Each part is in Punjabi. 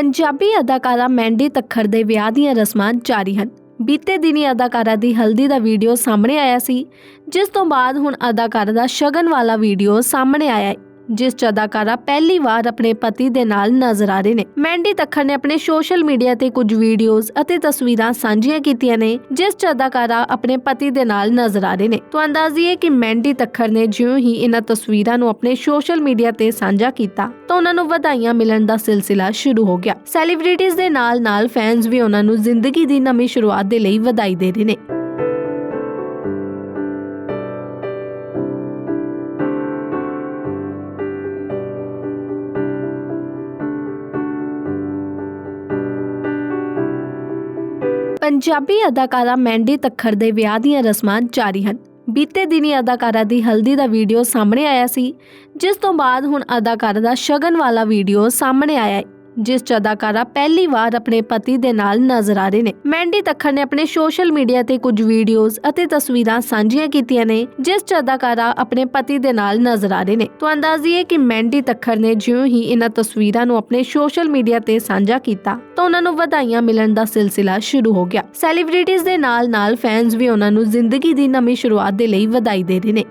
ਪੰਜਾਬੀ ਅਦਾਕਾਰਾ ਮੈਂਡੀ ਤੱਖਰ ਦੇ ਵਿਆਹ ਦੀਆਂ ਰਸਮਾਂ ਜਾਰੀ ਹਨ। ਬੀਤੇ ਦਿਨੀ ਅਦਾਕਾਰਾ ਦੀ ਹਲਦੀ ਦਾ ਵੀਡੀਓ ਸਾਹਮਣੇ ਆਇਆ ਸੀ, ਜਿਸ ਤੋਂ ਬਾਅਦ ਹੁਣ ਅਦਾਕਾਰਾ ਦਾ ਸ਼ਗਨ ਵਾਲਾ ਵੀਡੀਓ ਸਾਹਮਣੇ ਆਇਆ ਹੈ। ਜਿਸ ਚ ਅਦਾਕਾਰਾ ਪਹਿਲੀ ਵਾਰ ਆਪਣੇ ਪਤੀ ਦੇ ਨਾਲ ਨਜ਼ਰ ਆ ਰਹੇ ਨੇ। ਮੈਂਡੀ ਤੱਖਰ ਨੇ ਆਪਣੇ ਸੋਸ਼ਲ ਮੀਡੀਆ ਤੇ ਕੁਝ ਵੀਡੀਓਜ਼ ਅਤੇ ਤਸਵੀਰਾਂ ਸਾਂਝੀਆਂ ਕੀਤੀਆਂ ਨੇ, ਜਿਸ ਚ ਅਦਾਕਾਰਾ ਆਪਣੇ ਪਤੀ ਦੇ ਨਾਲ ਨਜ਼ਰ ਆ ਰਹੇ ਨੇ। ਤੋਂ ਅੰਦਾਜ਼ੀਏ ਕਿ ਮੈਂਡੀ ਤੱਖਰ ਨੇ ਜਿਉਂ ਹੀ ਇਹਨਾਂ ਤਸਵੀਰਾਂ ਨੂੰ ਆਪਣੇ ਸੋਸ਼ਲ ਮੀਡੀਆ ਤੇ ਸਾਂਝਾ ਕੀਤਾ, ਤਾਂ ਉਹਨਾਂ ਨੂੰ ਵਧਾਈਆਂ ਮਿਲਣ ਦਾ ਸਿਲਸਿਲਾ ਸ਼ੁਰੂ ਹੋ ਗਿਆ। ਸੈਲੀਬ੍ਰਿਟੀਜ਼ ਦੇ ਨਾਲ-ਨਾਲ ਫੈਨਸ ਵੀ ਉਹਨਾਂ ਨੂੰ ਜ਼ਿੰਦਗੀ ਦੀ ਨਵੀਂ ਸ਼ੁਰੂਆਤ ਦੇ ਲਈ ਵਧਾਈ ਦੇ ਰਹੇ ਨੇ। ਪੰਜਾਬੀ ਅਦਾਕਾਰਾ ਮੈਂਡੀ ਤੱਖਰ ਦੇ ਵਿਆਹ ਦੀਆਂ ਰਸਮਾਂ ਜਾਰੀ ਹਨ। ਬੀਤੇ ਦਿਨੀ ਅਦਾਕਾਰਾ ਦੀ ਹਲਦੀ ਦਾ ਵੀਡੀਓ ਸਾਹਮਣੇ ਆਇਆ ਸੀ, ਜਿਸ ਤੋਂ ਬਾਅਦ ਹੁਣ ਅਦਾਕਾਰਾ ਦਾ ਸ਼ਗਨ ਵਾਲਾ ਵੀਡੀਓ ਸਾਹਮਣੇ ਆਇਆ ਹੈ। ਜਿਸ ਚ ਅਦਾਕਾਰਾ ਪਹਿਲੀ ਵਾਰ ਆਪਣੇ ਪਤੀ ਦੇ ਨਾਲ ਨਜ਼ਰ ਆ ਰਹੇ ਨੇ। ਮੈਂਡੀ ਤੱਖਰ ਨੇ ਆਪਣੇ ਸੋਸ਼ਲ ਮੀਡੀਆ ਤੇ ਕੁਝ ਵੀਡੀਓਜ਼ ਅਤੇ ਤਸਵੀਰਾਂ ਸਾਂਝੀਆਂ ਕੀਤੀਆਂ ਨੇ, ਜਿਸ ਚ ਅਦਾਕਾਰਾ ਆਪਣੇ ਪਤੀ ਦੇ ਨਾਲ ਨਜ਼ਰ ਆ ਰਹੇ ਨੇ। ਤੋਂ ਅੰਦਾਜ਼ੀਏ ਕਿ ਮੈਂਡੀ ਤੱਖਰ ਨੇ ਜਿਉਂ ਹੀ ਇਹਨਾਂ ਤਸਵੀਰਾਂ ਨੂੰ ਆਪਣੇ ਸੋਸ਼ਲ ਮੀਡੀਆ ਤੇ ਸਾਂਝਾ ਕੀਤਾ, ਤਾਂ ਉਹਨਾਂ ਨੂੰ ਵਧਾਈਆਂ ਮਿਲਣ ਦਾ ਸਿਲਸਿਲਾ ਸ਼ੁਰੂ ਹੋ ਗਿਆ। ਸੈਲੀਬ੍ਰਿਟੀਜ਼ ਦੇ ਨਾਲ-ਨਾਲ ਫੈਨਸ ਵੀ ਉਹਨਾਂ ਨੂੰ ਜ਼ਿੰਦਗੀ ਦੀ ਨਵੀਂ ਸ਼ੁਰੂਆਤ ਦੇ ਲਈ ਵਧਾਈ ਦੇ ਰਹੇ ਨੇ।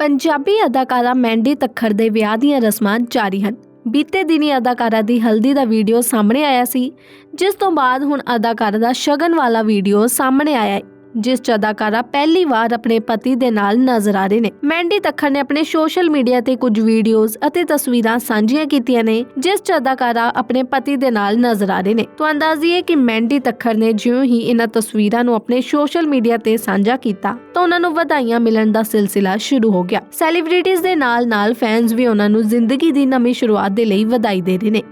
ਪੰਜਾਬੀ ਅਦਾਕਾਰਾ ਮੈਂਡੀ ਤੱਖਰ ਦੇ ਵਿਆਹ ਦੀਆਂ ਰਸਮਾਂ ਜਾਰੀ ਹਨ। ਬੀਤੇ ਦਿਨੀ ਅਦਾਕਾਰਾ ਦੀ ਹਲਦੀ ਦਾ ਵੀਡੀਓ ਸਾਹਮਣੇ ਆਇਆ ਸੀ, ਜਿਸ ਤੋਂ ਬਾਅਦ ਹੁਣ ਅਦਾਕਾਰਾ ਦਾ ਸ਼ਗਨ ਵਾਲਾ ਵੀਡੀਓ ਸਾਹਮਣੇ ਆਇਆ ਹੈ। ਜਿਸ ਚ ਅਦਾਕਾਰਾ ਪਹਿਲੀ ਵਾਰ ਆਪਣੇ ਪਤੀ ਦੇ ਨਾਲ ਨਜ਼ਰ ਆ ਰਹੇ ਨੇ। ਮੈਂਡੀ ਤੱਖਰ ਨੇ ਆਪਣੇ ਸੋਸ਼ਲ ਮੀਡੀਆ ਤੇ ਕੁਝ ਵੀਡੀਓਜ਼ ਅਤੇ ਤਸਵੀਰਾਂ ਸਾਂਝੀਆਂ ਕੀਤੀਆਂ ਨੇ, ਜਿਸ ਚ ਅਦਾਕਾਰਾ ਆਪਣੇ ਪਤੀ ਦੇ ਨਾਲ ਨਜ਼ਰ ਆ ਰਹੇ ਨੇ। ਤੋਂ ਅੰਦਾਜ਼ੀਏ ਕਿ ਮੈਂਡੀ ਤੱਖਰ ਨੇ ਜਿਉਂ ਹੀ ਇਹਨਾਂ ਤਸਵੀਰਾਂ ਨੂੰ ਆਪਣੇ ਸੋਸ਼ਲ ਮੀਡੀਆ ਤੇ ਸਾਂਝਾ ਕੀਤਾ, ਤਾਂ ਉਹਨਾਂ ਨੂੰ ਵਧਾਈਆਂ ਮਿਲਣ ਦਾ ਸਿਲਸਿਲਾ ਸ਼ੁਰੂ ਹੋ ਗਿਆ। ਸੈਲੀਬ੍ਰਿਟੀਜ਼ ਦੇ ਨਾਲ-ਨਾਲ ਫੈਨਸ ਵੀ ਉਹਨਾਂ ਨੂੰ ਜ਼ਿੰਦਗੀ ਦੀ ਨਵੀਂ ਸ਼ੁਰੂਆਤ ਦੇ ਲਈ ਵਧਾਈ ਦੇ ਰਹੇ ਨੇ।